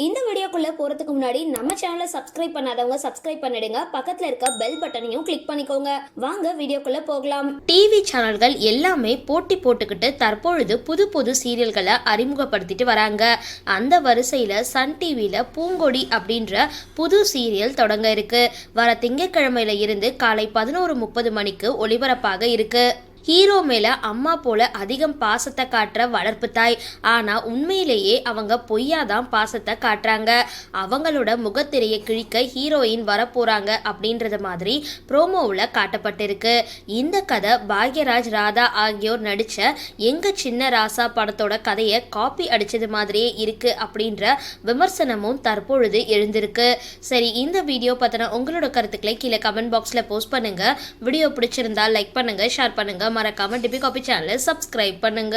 இந்த வீடியோக்குள்ள போறதுக்கு முன்னாடி நம்ம சேனலை சப்ஸ்கிரைப் பண்ணாதவங்க சப்ஸ்கிரைப் பண்ணிடுங்க. பக்கத்துல இருக்க பெல் பட்டனையும் கிளிக் பண்ணிக்கோங்க. வாங்க வீடியோக்குள்ள போகலாம். டிவி சேனல்கள் எல்லாமே போட்டி போட்டுக்கிட்டு தற்பொழுது புது புது சீரியல்களை அறிமுகப்படுத்திட்டு வராங்க. அந்த வரிசையில் சன் டிவியில் பூங்கொடி அப்படின்ற புது சீரியல் தொடங்க இருக்கு. வர திங்கட்கிழமையில இருந்து காலை பதினோரு முப்பது மணிக்கு ஒளிபரப்பாக இருக்கு. ஹீரோ மேல அம்மா போல அதிகம் பாசத்தை காட்டுற வளர்ப்பு தாய். ஆனா உண்மையிலேயே அவங்க பொய்யாதான் பாசத்தை காட்டுறாங்க. அவங்களோட முகத்திரையை கிழிக்க ஹீரோயின் வரப்போறாங்க அப்படின்றது மாதிரி ப்ரோமோவில் காட்டப்பட்டிருக்கு. இந்த கதை பாக்யராஜ் ராதா ஆகியோர் நடித்த எங்க சின்ன ராசா படத்தோட கதையை காப்பி அடிச்சது மாதிரியே இருக்கு அப்படின்ற விமர்சனமும் தற்பொழுது எழுந்திருக்கு. சரி இந்த வீடியோ பத்தின உங்களோட கருத்துக்களை கீழே கமெண்ட் பாக்ஸில் போஸ்ட் பண்ணுங்க. வீடியோ பிடிச்சிருந்தா லைக் பண்ணுங்க ஷேர் பண்ணுங்க. மறக்காம டிபி காபி சேனலை சப்ஸ்கிரைப் பண்ணுங்க.